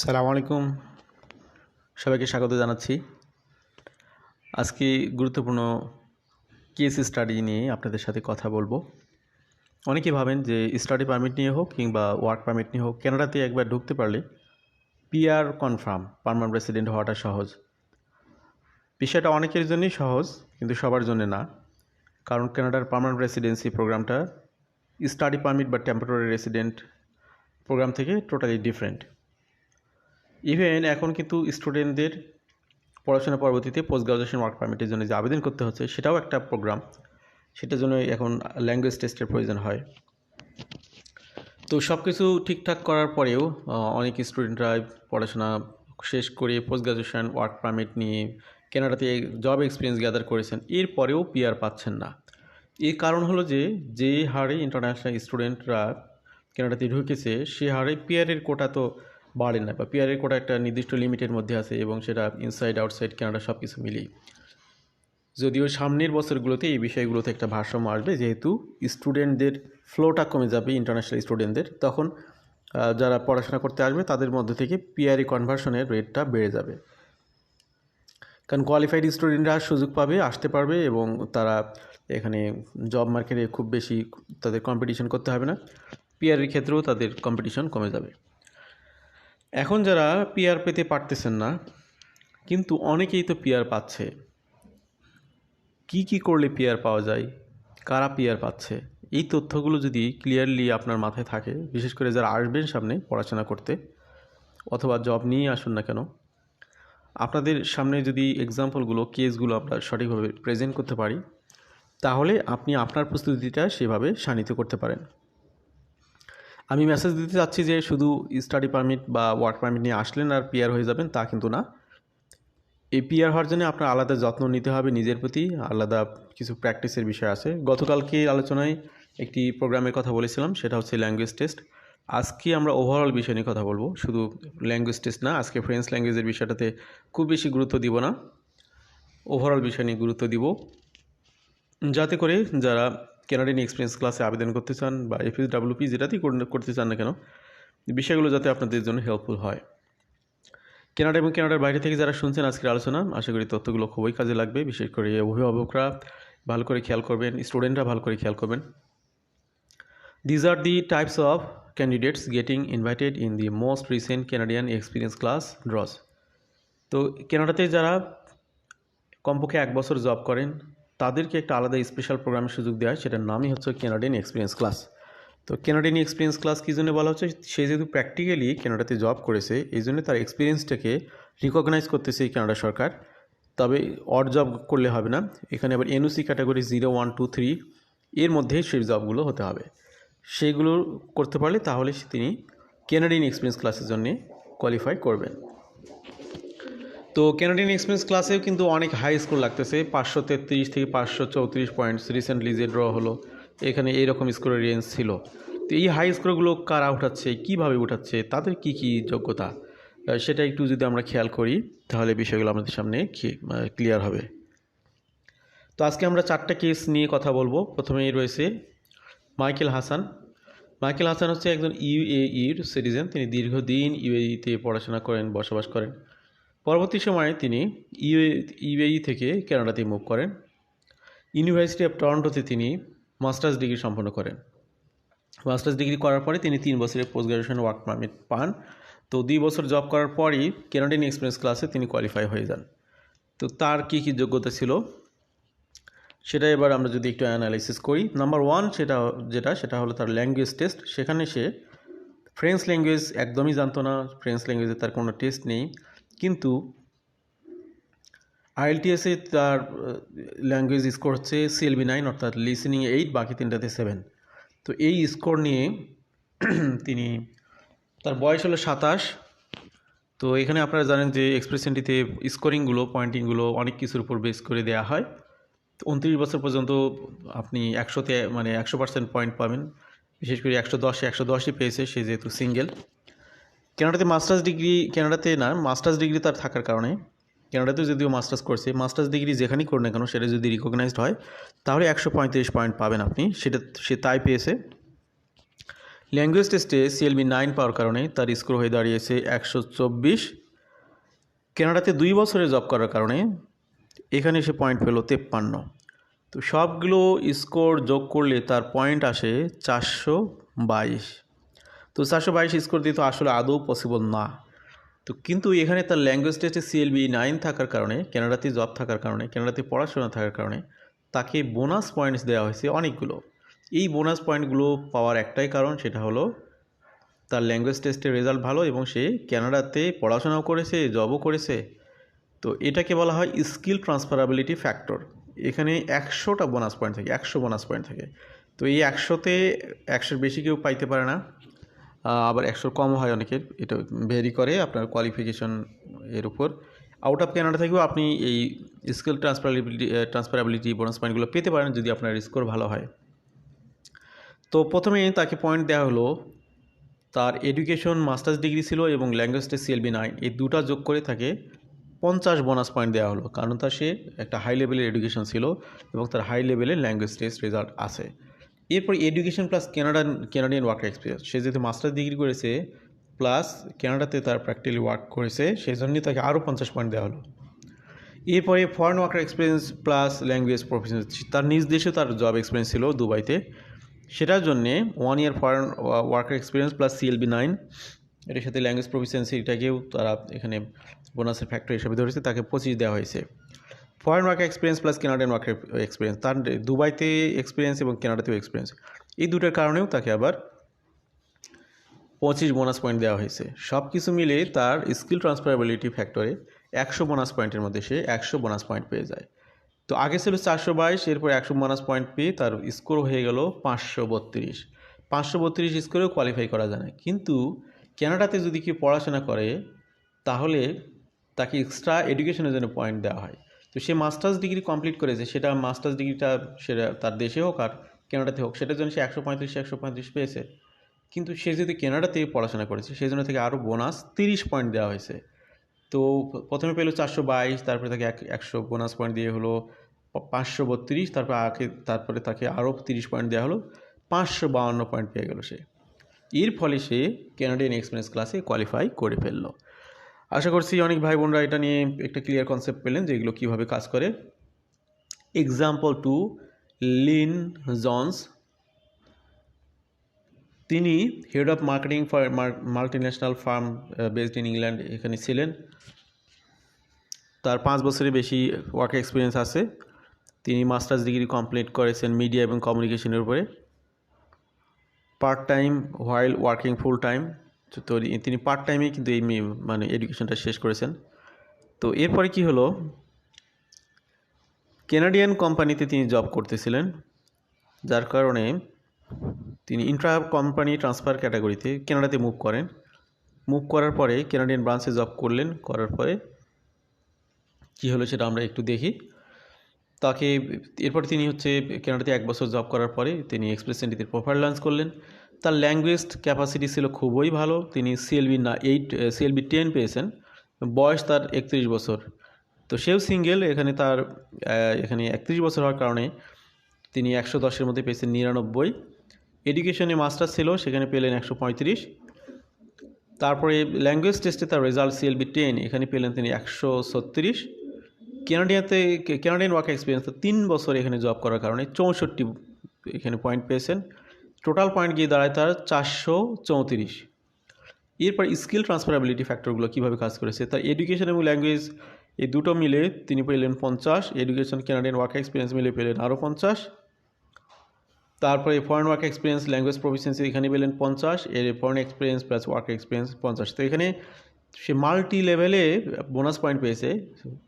সালাম আলাইকুম। সবাইকে স্বাগত জানাচ্ছি। আজকে গুরুত্বপূর্ণ কেস স্টাডি নিয়ে আপনাদের সাথে কথা বলব। অনেকে ভাবেন যে স্টাডি পারমিট নিয়ে হোক কিংবা ওয়ার্ক পারমিট নিয়ে হোক কানাডাতে একবার ঢুকতে পারলে পিআর কনফার্ম পারমানেন্ট রেসিডেন্ট হওয়াটা সহজ। বিষয়টা অনেকের জন্যই সহজ, কিন্তু সবার জন্য না। কারণ কানাডার পারমানেন্ট রেসিডেন্সি প্রোগ্রামটা স্টাডি পারমিট বা টেম্পোরারি রেসিডেন্ট প্রোগ্রাম থেকে টোটালি ডিফারেন্ট ইভেন এখন কিন্তু স্টুডেন্টদের পড়াশোনা পরবর্তীতে পোস্ট গ্রাজুয়েশন ওয়ার্ক পারমিটের জন্য যে আবেদন করতে হচ্ছে, সেটাও একটা প্রোগ্রাম সেটার জন্য এখন ল্যাঙ্গুয়েজ টেস্টের প্রয়োজন হয়। তো সব কিছু ঠিকঠাক করার পরেও অনেক স্টুডেন্টরা পড়াশোনা শেষ করে পোস্ট গ্রাজুয়েশন ওয়ার্ক পারমিট নিয়ে কেনাডাতে জব এক্সপিরিয়েন্স গ্যাদার করেছেন এরপরেও পিয়ার পাচ্ছেন না। এর কারণ হলো যে যে হারে ইন্টারন্যাশনাল স্টুডেন্টরা কেনাডাতে ঢুকেছে, সে হারে পিয়ারের কোটা তো বাড়ে না। বা পিআরের কোটা একটা নির্দিষ্ট লিমিটের মধ্যে আছে এবং সেটা ইনসাইড আউটসাইড কেনাডা সব কিছু মিলিয়ে। যদিও সামনের বছরগুলোতে এই বিষয়গুলোতে একটা ভারসাম্য আসবে, যেহেতু স্টুডেন্টদের ফ্লোটা কমে যাবে ইন্টারন্যাশনাল স্টুডেন্টদের তখন যারা পড়াশোনা করতে আসবে তাদের মধ্যে থেকে পিআরই কনভার্সনের রেটটা বেড়ে যাবে। কারণ কোয়ালিফাইড স্টুডেন্টরা সুযোগ পাবে, আসতে পারবে এবং তারা এখানে জব মার্কেটে খুব বেশি তাদের কম্পিটিশন করতে হবে না। পিআরের ক্ষেত্রেও তাদের কম্পিটিশন কমে যাবে। এখন যারা পিআর পেতে পারতেছেন না, কিন্তু অনেকেই তো পিআর পাচ্ছে। কি কি করলে পিআর পাওয়া যায়? কারা পিয়ার পাচ্ছে? এই তথ্যগুলো যদি ক্লিয়ারলি আপনার মাথায় থাকে, বিশেষ করে যারা আসবেন সামনে পড়াশোনা করতে, অথবা জব নিয়ে আসুন না কেন, আপনাদের সামনে যদি এক্সাম্পলগুলো কেসগুলো আমরা সঠিকভাবে প্রেজেন্ট করতে পারি, তাহলে আপনি আপনার প্রস্তুতিটা সেভাবে শানিত করতে পারেন। আমি মেসেজ দিতে চাচ্ছি যে শুধু স্টাডি পারমিট বা ওয়ার্ক পারমিট নিয়ে আসলেন আর পিয়ার হয়ে যাবেন, তা কিন্তু না। এই পিআর হওয়ার জন্য আপনার আলাদা যত্ন নিতে হবে নিজের প্রতি, আলাদা কিছু প্র্যাকটিসের বিষয় আছে। গতকালকে আলোচনায় একটি প্রোগ্রামের কথা বলেছিলাম, সেটা হচ্ছে ল্যাঙ্গুয়েজ টেস্ট আজকে আমরা ওভারঅল বিষয় নিয়ে কথা বলব, শুধু ল্যাঙ্গুয়েজ টেস্ট না, আজকে ফ্রেঞ্চ ল্যাঙ্গুয়েজের বিষয়টাতে খুব বেশি গুরুত্ব দিব না। ওভারঅল বিষয় নিয়ে গুরুত্ব দিব। যাতে করে যারা কেনাডিয়ান এক্সপিরিয়েন্স ক্লাসে আবেদন করতে চান বা এফএস ডাব্লিউপি যেটাতেই করতে চান না কেন, বিষয়গুলো যাতে আপনাদের জন্য হেল্পফুল হয়। কেনাডা এবং কেনাডার বাইরে থেকে যারা শুনছেন আজকের আলোচনা, আশা করি তথ্যগুলো খুবই কাজে লাগবে। বিশেষ করে অভিভাবকরা ভালো করে খেয়াল করবেন স্টুডেন্টরা ভালো করে খেয়াল করবেন। These are the types of candidates getting invited in the most recent Canadian experience class draws তো কেনাডাতে যারা কমপক্ষে এক বছর জব করেন তাদেরকে একটা আলাদা স্পেশাল প্রোগ্রামের সুযোগ দেওয়া হয়, সেটার নামই হচ্ছে কেনাডিয়ান এক্সপিরিয়েন্স ক্লাস তো কেনাডিয়ান এক্সপিরিয়েন্স ক্লাস কী জন্য বলা হচ্ছে? সে যেহেতু প্র্যাকটিক্যালি কেনাডাতে জব করেছে, এই জন্য তার এক্সপিরিয়েন্সটাকে রিকগনাইজ করতেছে এই কানাডা সরকার। তবে অড জব করলে হবে না। এখানে আবার NOC category zero one two three এর মধ্যে সেই জবগুলো হতে হবে। সেইগুলো করতে পারলে তাহলে তিনি কেনাডিয়ান এক্সপিরিয়েন্স ক্লাসের জন্যে কোয়ালিফাই করবেন। তো ক্যানাডিয়ান এক্সপিরিয়েন্স ক্লাসেও কিন্তু অনেক হাই স্কোর লাগতেছে। পাঁচশো তেত্রিশ থেকে পাঁচশো চৌত্রিশ পয়েন্টস রিসেন্টলি যে ড্র হলো। এখানে এইরকম স্কোরের রেঞ্জ ছিল। তো এই হাই স্কোরগুলো কারা উঠাচ্ছে, কীভাবে উঠাচ্ছে, তাদের কি কি যোগ্যতা সেটা একটু যদি আমরা খেয়াল করি, তাহলে বিষয়গুলো আমাদের সামনে ক্লিয়ার হবে। তো আজকে আমরা চারটা কেস নিয়ে কথা বলব। প্রথমেই রয়েছে মাইকেল হাসান। মাইকেল হাসান হচ্ছে একজন ইউএইর সিটিজেন তিনি দীর্ঘদিন ইউএইতে পড়াশোনা করেন, বসবাস করেন। পরবর্তী সময়ে তিনি ইউএ ইউএই থেকে কানাডাতে মুভ করেন। ইউনিভার্সিটি অফ টরন্টোতে তিনি মাস্টার্স ডিগ্রি সম্পন্ন করেন। মাস্টার্স ডিগ্রি করার পরে তিনি তিন বছরের পোস্ট গ্রাজুয়েশন ওয়ার্ক পারমিট পান। তো দুই বছর জব করার পরই কেনাডিয়ান এক্সপিরিয়েন্স ক্লাসে তিনি কোয়ালিফাই হয়ে যান। তো তার কী কী যোগ্যতা ছিল? সেটা এবার আমরা যদি একটু অ্যানালাইসিস করি। নাম্বার ওয়ান সেটা, যেটা, সেটা হলো তার ল্যাঙ্গুয়েজ টেস্ট সেখানে সে ফ্রেঞ্চ ল্যাঙ্গুয়েজ একদমই জানতো না। ফ্রেঞ্চ ল্যাঙ্গুয়েজে তার কোনো টেস্ট নেই। কিন্তু আইএলটিএসে তার ল্যাঙ্গুয়েজ স্কোর হচ্ছে সিএলবি নাইন অর্থাৎ লিসেনিং এইট বাকি তিনটাতে সেভেন তো এই স্কোর নিয়ে তিনি, তার বয়স হলো সাতাশ। তো এখানে আপনারা জানেন যে এক্সপ্রেশনটিতে স্কোরিংগুলো পয়েন্টিংগুলো অনেক কিছুর উপর বেস করে দেওয়া হয়। তো উনত্রিশ বছর পর্যন্ত আপনি একশোতে মানে একশো পার্সেন্ট পয়েন্ট পাবেন। বিশেষ করে একশো দশে একশো দশই পেয়েছে, সে যেহেতু সিঙ্গেল কানাডাতে মাস্টার্স ডিগ্রি, কানাডাতে না, মাস্টার্স ডিগ্রি তার থাকার কারণে কানাডাতেও যদিও মাস্টার্স করছে। মাস্টার্স ডিগ্রি যেখানেই করুন না কেন, সেটা যদি রিকগনাইজড হয়, তাহলে একশো পঁয়ত্রিশ পয়েন্ট পাবেন আপনি। সেটা, সে তাই পেয়েছে। ল্যাঙ্গুয়েজ টেস্টে সিএলবি নাইন পাওয়ার কারণে তার স্কোর হয়ে দাঁড়িয়েছে একশো চব্বিশ। কানাডাতে দুই বছরে জব করার কারণে এখানে সে পয়েন্ট পেল তেপ্পান্ন। তো সবগুলো স্কোর যোগ করলে তার পয়েন্ট আসে চারশো বাইশ। তো চারশো বাইশ স্কোর দিয়ে তো আসলে আদৌ পসিবল না। তো কিন্তু এখানে তার ল্যাঙ্গুয়েজ টেস্টে সিএলবি নাইন থাকার কারণে কানাডাতে জব থাকার কারণে কানাডাতে পড়াশোনা থাকার কারণে তাকে বোনাস পয়েন্টস দেওয়া হয়েছে অনেকগুলো। এই বোনাস পয়েন্টগুলো পাওয়ার একটাই কারণ সেটা হলো তার ল্যাঙ্গুয়েজ টেস্টের রেজাল্ট ভালো এবং সে কানাডাতে পড়াশোনাও করেছে জবও করেছে। তো এটাকে বলা হয় স্কিল ট্রান্সফারাবিলিটি ফ্যাক্টর এখানে একশোটা বোনাস পয়েন্ট থাকে, একশো বোনাস পয়েন্ট থাকে। তো এই একশোতে একশোর বেশি কেউ পাইতে পারে না। আবার একশোর কম হয় অনেকের। এটা ভেরি করে আপনার কোয়ালিফিকেশন এর উপর। আউট অফ ক্যানাডা থেকেও আপনি এই স্কিল ট্রান্সফারাবিলিটি ট্রান্সফারাবিলিটি বোনাস পয়েন্টগুলো পেতে পারেন যদি আপনার স্কোর ভালো হয়। তো প্রথমে তাকে পয়েন্ট দেওয়া হলো, তার এডুকেশন মাস্টার্স ডিগ্রি ছিল এবং ল্যাঙ্গুয়েজ টেস্ট সিএলবি নাইন এই দুটা যোগ করে তাকে পঞ্চাশ বোনাস পয়েন্ট দেওয়া হলো। কারণ তার সে একটা হাই লেভেলের এডুকেশন ছিল এবং তার হাই লেভেলের ল্যাঙ্গুয়েজ টেস্ট রেজাল্ট আছে। এরপর education plus Canadian Canadian work experience সে যেহেতু মাস্টার্স ডিগ্রি করেছে প্লাস কানাডাতে তার প্র্যাকটিক্যালি ওয়ার্ক করেছে সেই জন্যই তাকে আরও পঞ্চাশ পয়েন্ট দেওয়া হলো। এরপরে foreign worker experience plus language professional তার নিজ দেশে তার জব এক্সপিরিয়েন্স ছিল দুবাইতে। সেটার জন্যে one year foreign worker experience plus CLB nine এটার সাথে ল্যাঙ্গুয়েজ প্রফিসিয়েন্সি এটাকেও তারা এখানে বোনাসের ফ্যাক্টর হিসেবে ধরেছে, তাকে পঁচিশ দেওয়া হয়েছে। Foreign worker experience plus Canadian worker experience তার দুবাইতে এক্সপিরিয়েন্স এবং কানাডাতেও এক্সপিরিয়েন্স এই দুটার কারণেও তাকে আবার পঁচিশ বোনাস পয়েন্ট দেওয়া হয়েছে। সব কিছু মিলে তার স্কিল ট্রান্সফারেবিলিটি ফ্যাক্টরে একশো বোনাস পয়েন্টের মধ্যে সে একশো বোনাস পয়েন্ট পেয়ে যায়। তো আগে ছিল চারশো বাইশ, এরপর একশো বোনাস পয়েন্ট পেয়ে তার স্কোর হয়ে গেল পাঁচশো বত্রিশ। পাঁচশো বত্রিশ স্কোরেও কোয়ালিফাই করা যায় না। কিন্তু কানাডাতে যদি কেউ পড়াশোনা করে, তাহলে তাকে এক্সট্রা এডুকেশনের জন্য পয়েন্ট দেওয়া হয়। তো সে মাস্টার্স ডিগ্রি কমপ্লিট করেছে, সেটা মাস্টার্স ডিগ্রিটা সেটা তার দেশে হোক আর কেনাডাতে হোক, সেটার জন্য সে একশো পঁয়ত্রিশ একশো পঁয়ত্রিশ পেয়েছে। কিন্তু সে যদি কেনাডাতে পড়াশোনা করেছে, সেই জন্য থেকে আরও বোনাস তিরিশ পয়েন্ট দেওয়া হয়েছে। তো প্রথমে পেল চারশো বাইশ, তারপরে তাকে এক, একশো বোনাস পয়েন্ট দিয়ে হলো পাঁচশো বত্রিশ, তারপর আগে, তারপরে তাকে আরও তিরিশ পয়েন্ট দেওয়া হলো, পাঁচশো বাউন্ন পয়েন্ট পেয়ে গেল সে। এর ফলে সে ক্যানাডিয়ান এক্সপিরিয়েন্স ক্লাসে কোয়ালিফাই করে ফেলল। আশা করছি অনেক ভাই বোনরা এটা নিয়ে একটা ক্লিয়ার কনসেপ্ট পেলেন যে এগুলো কীভাবে কাজ করে। এক্সাম্পল টু লিন জনস তিনি head of marketing for multi national firm based in England এখানে ছিলেন। তার পাঁচ বছরের বেশি ওয়ার্ক এক্সপিরিয়েন্স আছে। তিনি মাস্টার্স ডিগ্রি কমপ্লিট করেছেন মিডিয়া এবং কমিউনিকেশনের উপরে। Part time while working full time তো তিনি পার্ট টাইমে কিন্তু এই মানে এডুকেশনটা শেষ করেছেন। তো এরপরে কি হলো? কেনাডিয়ান কোম্পানিতে তিনি জব করতেছিলেন, যার কারণে তিনি ইন্ট্রা কোম্পানি ট্রান্সফার ক্যাটাগরিতে কেনাডাতে মুভ করেন। মুভ করার পরে কেনাডিয়ান ব্রাঞ্চে জব করলেন, করার পরে কী হলো সেটা আমরা একটু দেখি। তাকে, এরপর তিনি হচ্ছে কানাডাতে এক বছর জব করার পরে তিনি এক্সপ্রেস এন্ট্রিতে প্রোফাইল লঞ্চ করলেন। তার ল্যাঙ্গুয়েজ ক্যাপাসিটি ছিল খুবই ভালো। তিনি সিএলবি না এইট সিএলবি টেন পেয়েছেন। বয়স তার একত্রিশ বছর। তো সেও সিঙ্গেল এখানে তার এখানে একত্রিশ বছর হওয়ার কারণে তিনি একশো দশের মধ্যে পেয়েছেন নিরানব্বই। এডুকেশনে মাস্টার ছিল, সেখানে পেলেন একশো পঁয়ত্রিশ। তারপরে ল্যাঙ্গুয়েজ টেস্টে তার রেজাল্ট সিএলবি টেন এখানে পেলেন তিনি একশো ছত্রিশ। ক্যানাডিয়াতে কেনাডিয়ান ওয়ার্ক এক্সপিরিয়েন্স তিন বছর এখানে জব করার কারণে চৌষট্টি এখানে পয়েন্ট পেয়েছেন। টোটাল পয়েন্ট গিয়ে দাঁড়ায় তার চারশো চৌত্রিশ। এরপর স্কিল ট্রান্সফারেবিলিটি ফ্যাক্টরগুলো কীভাবে কাজ করেছে, তার এডুকেশন এবং ল্যাঙ্গুয়েজ এই দুটো মিলে তিনি পেলেন পঞ্চাশ, এডুকেশন কেনাডিয়ান ওয়ার্ক এক্সপিরিয়েন্স মিলে পেলেন আরও পঞ্চাশ। তারপরে foreign work experience, language proficiency এখানে পেলেন পঞ্চাশ, এর foreign experience plus work experience পঞ্চাশ। তো এখানে সে মাল্টি লেভেলে বোনাস পয়েন্ট পেয়েছে,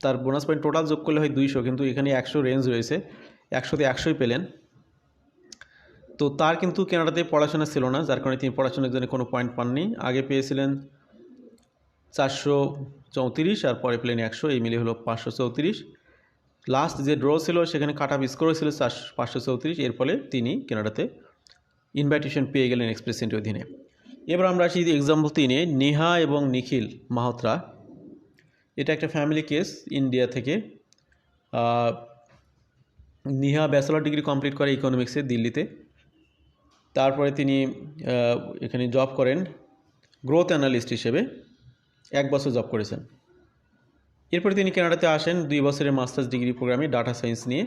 তার বোনাস পয়েন্ট টোটাল যোগ করলে হয় দুইশো, কিন্তু এখানে একশো রেঞ্জ রয়েছে, একশোতে একশোই পেলেন। তো তার কিন্তু কেনাডাতে পড়াশোনা ছিল না, যার কারণে তিনি পড়াশোনার জন্য কোনো পয়েন্ট পাননি। আগে পেয়েছিলেন চারশো চৌত্রিশ, আর পরে প্লেন একশো, এই মিলে হলো পাঁচশো চৌত্রিশ। লাস্ট যে ড্র ছিল, সেখানে কাট অফ স্কোর ছিল চারশো, পাঁচশো চৌত্রিশ, এর ফলে তিনি কেনাডাতে ইনভাইটেশন পেয়ে গেলেন এক্সপ্রেস এন্ট্রির অধীনে। এবার আমরা আসি এক্সাম্পল তিনে, নেহা এবং নিখিল মাহোত্রা। এটা একটা ফ্যামিলি কেস ইন্ডিয়া থেকে। নেহা ব্যাচেলর ডিগ্রি কমপ্লিট করে ইকোনমিক্সে দিল্লিতে। তারপরে তিনি এখানে জব করেন গ্রোথ অ্যানালিস্ট হিসেবে। এক বছর জব করেছেন। এরপরে তিনি কানাডাতে আসেন, দুই বছরের মাস্টার্স ডিগ্রি প্রোগ্রামে ডাটা সায়েন্স নিয়ে।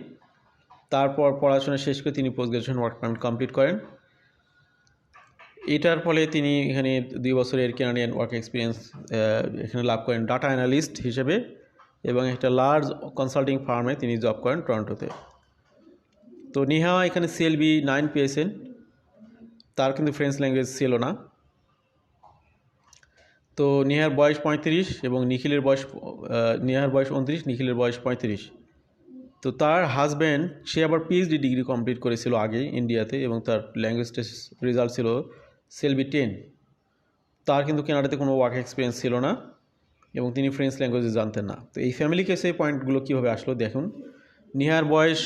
তারপর পড়াশোনা শেষ করে তিনি post graduation work permit complete করেন। এটার ফলে তিনি এখানে দুই বছরের কেনাডিয়ান ওয়ার্ক এক্সপিরিয়েন্স এখানে লাভ করেন ডাটা অ্যানালিস্ট হিসেবে এবং একটা লার্জ কনসাল্টিং ফার্মে তিনি জব করেন টরন্টোতে তো নিহা এখানে সিএলবি নাইন পেয়েছেন। তার কিন্তু ফ্রেঞ্চ ল্যাঙ্গুয়েজ ছিল না। তো নিহার বয়স পঁয়ত্রিশ এবং নিখিলের বয়স নিহার বয়স উনত্রিশ, নিখিলের বয়স পঁয়ত্রিশ। তো তার হাজব্যান্ড সে আবার পিএইচডি ডিগ্রি কমপ্লিট করেছিল আগে ইন্ডিয়াতে এবং তার ল্যাঙ্গুয়েজ টেস্ট রেজাল্ট ছিল সেলবি টেন তার কিন্তু কেনাডাতে কোনো ওয়ার্ক এক্সপিরিয়েন্স ছিল না এবং তিনি ফ্রেঞ্চ ল্যাঙ্গুয়েজে জানতেন না। তো এই ফ্যামিলি কেসে পয়েন্টগুলো কীভাবে আসলো দেখুন। নিহার বয়স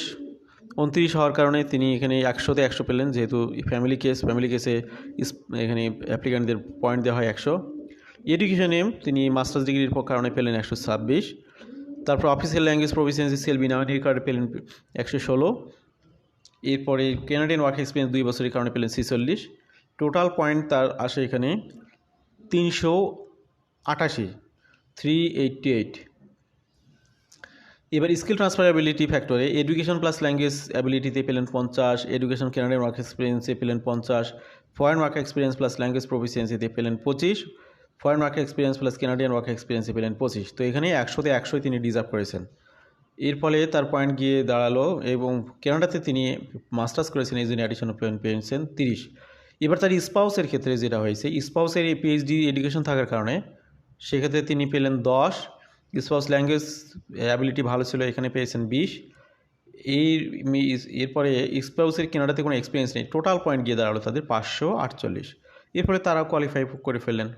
উনত্রিশ হওয়ার কারণে তিনি এখানে একশোতে একশো পেলেন, যেহেতু ফ্যামিলি কেস ফ্যামিলি কেসে এখানে অ্যাপ্লিক্যান্টদের পয়েন্ট দেওয়া হয় একশো। এডুকেশনে তিনি মাস্টার্স ডিগ্রির কারণে পেলেন একশো ছাব্বিশ। তারপর অফিসিয়াল ল্যাঙ্গুয়েজ প্রফিসিয়েন্সি সেলবি নাইনের কার্ডে পেলেন একশো ষোলো। এরপরে কেনাডিয়ান ওয়ার্ক এক্সপিরিয়েন্স দুই বছরের কারণে পেলেন ছিচল্লিশ। টোটাল পয়েন্ট তার আসে এখানে তিনশো আটাশি থ্রি এইটটি এইট এবার স্কিল ট্রান্সফারেবিলিটি ফ্যাক্টরে, এডুকেশন প্লাস ল্যাঙ্গুয়েজ অ্যাবিলিটিতে পেলেন পঞ্চাশ, এডুকেশন কেনাডিয়ান ওয়ার্ক এক্সপিরিয়েন্সে পেলেন পঞ্চাশ, foreign work experience plus language প্রফিসিয়েন্সিতে পেলেন পঁচিশ, foreign work experience plus Canadian work এক্সপিরিয়েন্সে পেলেন পঁচিশ। তো এখানে একশোতে একশোই তিনি ডিজার্ভ করেছেন। এর ফলে তার পয়েন্ট গিয়ে দাঁড়াল এবং কেনাডাতে তিনি মাস্টার্স করেছেন, এই জন্য অ্যাডিশনাল পয়েন্ট পেয়েছেন তিরিশ। এবার তার স্পাউসের ক্ষেত্রে যেটা হয়েছে, স্পাউসের এই পিএইচডি এডুকেশন থাকার কারণে সেক্ষেত্রে তিনি পেলেন দশ স্পাউস ল্যাঙ্গুয়েজ অ্যাবিলিটি ভালো ছিল এখানে পেয়েছেন বিশ। এই এরপরে স্পাউসের কেনাডাতে কোনো এক্সপিরিয়েন্স নেই। টোটাল পয়েন্ট গিয়ে দাঁড়াল তাদের পাঁচশো আটচল্লিশ। এরপরে তারা কোয়ালিফাই করে ফেললেন।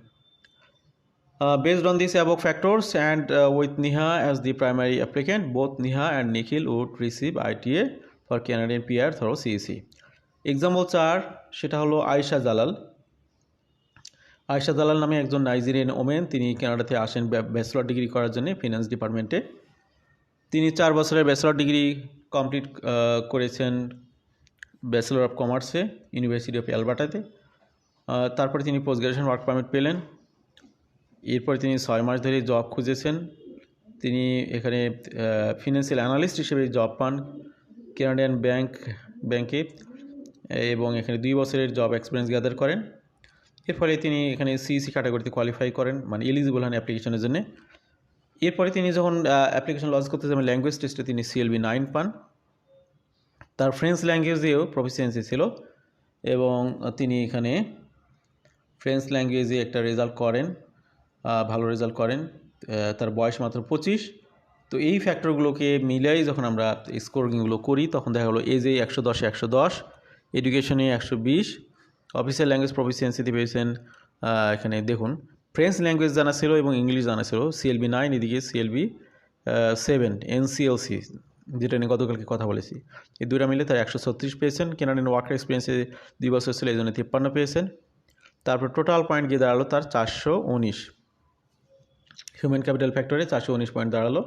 on these above factors and uh, with Niha as the primary applicant, both Niha and Nikhil would receive ITA for Canadian PR through CEC. Example চার সেটা হলো আয়েশা জালাল আয়েশা দালাল নামে একজন নাইজেরিয়ান ওমেন, তিনি কানাডাতে আসেন ব্যাচেলর ডিগ্রি করার জন্য ফিনান্স ডিপার্টমেন্টে। তিনি চার বছরের ব্যাচেলর ডিগ্রি কমপ্লিট করেছেন ব্যাচেলর অফ কমার্সে, ইউনিভার্সিটি অফ অ্যালবার্টাতে। তারপরে তিনি পোস্ট গ্রাজুয়েশন ওয়ার্ক পারমিট পেলেন। এরপরে তিনি ছয় মাস ধরে জব খুঁজেছেন। তিনি এখানে ফিনান্সিয়াল অ্যানালিস্ট হিসেবে জব পান কেনাডিয়ান ব্যাংক ব্যাংকে এবং এখানে দুই বছরের জব এক্সপিরিয়েন্স গ্যাদার করেন। এর ফলে তিনি এখানে সিইসি ক্যাটাগরিতে কোয়ালিফাই করেন মানে এলিজিবল হন অ্যাপ্লিকেশনের জন্য। এরপরে তিনি যখন অ্যাপ্লিকেশন লঞ্চ করতে যাবেন ল্যাঙ্গুয়েজ টেস্টে তিনি সিএলবি নাইন পান। তার ফ্রেঞ্চ ল্যাঙ্গুয়েজেও প্রফিসিয়েন্সি ছিল এবং তিনি এখানে ফ্রেঞ্চ ল্যাঙ্গুয়েজে একটা রেজাল্ট করেন ভালো রেজাল্ট করেন তার বয়স মাত্র পঁচিশ। তো এই ফ্যাক্টরগুলোকে মিলাই যখন আমরা স্কোরিংগুলো করি, তখন দেখা গেলো এজে একশো দশে একশো দশ এডুকেশনে একশো বিশ অফিসিয়াল ল্যাঙ্গুয়েজ প্রফিসিয়েন্সিতে পেয়েছেন এখানে দেখুন। ফ্রেঞ্চ ল্যাঙ্গুয়েজ জানা ছিল এবং ইংলিশ জানা ছিল। সিএলবি নাইন এদিকে সিএলবি সেভেন এনসিএলসি যেটা নিয়ে গতকালকে কথা বলেছি। এই দুটা মিলে তার একশো ছত্রিশ পেয়েছেন। কেনাডিয়ান ওয়ার্কার এক্সপিরিয়েন্সে দুই বছর ছিল, এই জন্য তিপ্পান্ন পেয়েছেন। তারপর টোটাল পয়েন্ট গিয়ে দাঁড়াল তার চারশো উনিশ। হিউম্যান ক্যাপিটাল ফ্যাক্টরে চারশো উনিশ পয়েন্ট দাঁড়াল।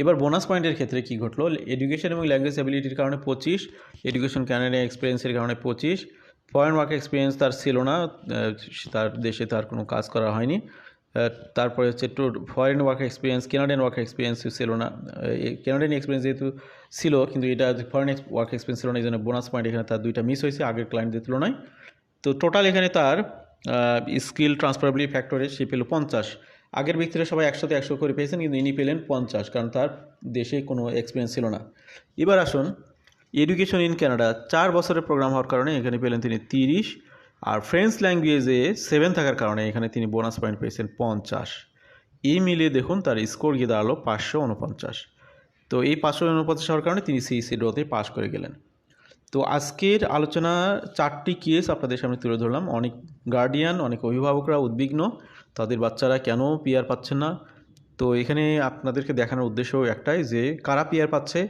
এবার বোনাস পয়েন্টের ক্ষেত্রে কী ঘটলো? এডুকেশন এবং ল্যাঙ্গুয়েজ অ্যাবিলিটির কারণে পঁচিশ এডুকেশন ক্যানাডিয়ান এক্সপিরিয়েন্সের কারণে পঁচিশ ফরেন ওয়ার্ক এক্সপিরিয়েন্স তার ছিল না তার দেশে তার কোনো কাজ করা হয়নি। তারপরে হচ্ছে to foreign work experience Canadian work experience ছিল না। কেনাডিয়ান এক্সপিরিয়েন্স যেহেতু ছিল, কিন্তু এটা ফরেন ওয়ার্ক এক্সপিরিয়েন্স ছিল না, এই জন্য বোনাস পয়েন্ট এখানে তার দুইটা মিস হয়েছে, আগের ক্লায়েন্টদের তুলনায়। তো টোটাল এখানে তার স্কিল ট্রান্সফারেবিলিটি ফ্যাক্টরে সে পেল পঞ্চাশ। আগের ব্যক্তিরা সবাই একসাথে একশো করে পেয়েছেন, কিন্তু ইনি পেলেন পঞ্চাশ, কারণ তার দেশে কোনো এক্সপিরিয়েন্স ছিল না। এবার আসুন এডুকেশন ইন কানাডা চার বছরের প্রোগ্রাম হওয়ার কারণে এখানে পেলেন তিনি তিরিশ। আর ফ্রেঞ্চ ল্যাঙ্গুয়েজে সেভেন থাকার কারণে এখানে তিনি বোনাস পয়েন্ট পেয়েছেন পঞ্চাশ। এই মিলিয়ে দেখুন তার স্কোর গিয়ে দাঁড়াল পাঁচশো উনপঞ্চাশ। তো এই পাঁচশো উনপঞ্চাশ হওয়ার কারণে তিনি সিইসি ড্রতে পাস করে গেলেন। তো আজকের আলোচনা চারটি কেস আপনাদের সামনে তুলে ধরলাম। অনেক গার্ডিয়ান অনেক অভিভাবকরা উদ্বিগ্ন। তাদের বাচ্চারা কেন পিয়ার পাচ্ছেন না? তো এখানে আপনাদেরকে দেখানোর উদ্দেশ্য একটাই যে কারা পিয়ার পাচ্ছে?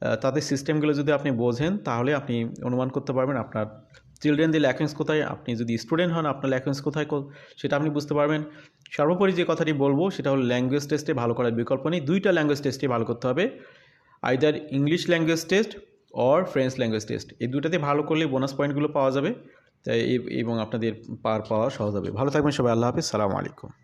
তাদের সিস্টেমগুলো যদি আপনি বোঝেন, তাহলে আপনি অনুমান করতে পারবেন আপনার চিলড্রেনদের ল্যাকুয়েন্স কোথায়, আপনি যদি স্টুডেন্ট হন, আপনার ল্যাকুয়েন্স কোথায় সেটা আপনি বুঝতে পারবেন। সর্বোপরি যে কথাটি বলব, সেটা হলো ল্যাঙ্গুয়েজ টেস্টে ভালো করার বিকল্প নেই। দুইটা ল্যাঙ্গুয়েজ টেস্টে ভালো করতে হবে। Either English language test or French language test এই দুটাতে ভালো করলে বোনাস পয়েন্টগুলো পাওয়া যাবে। তাই এবং আপনাদের পার পাওয়া সহজ হবে। ভালো থাকবেন সবাই। আল্লাহ হাফিজ। সালামু আলাইকুম।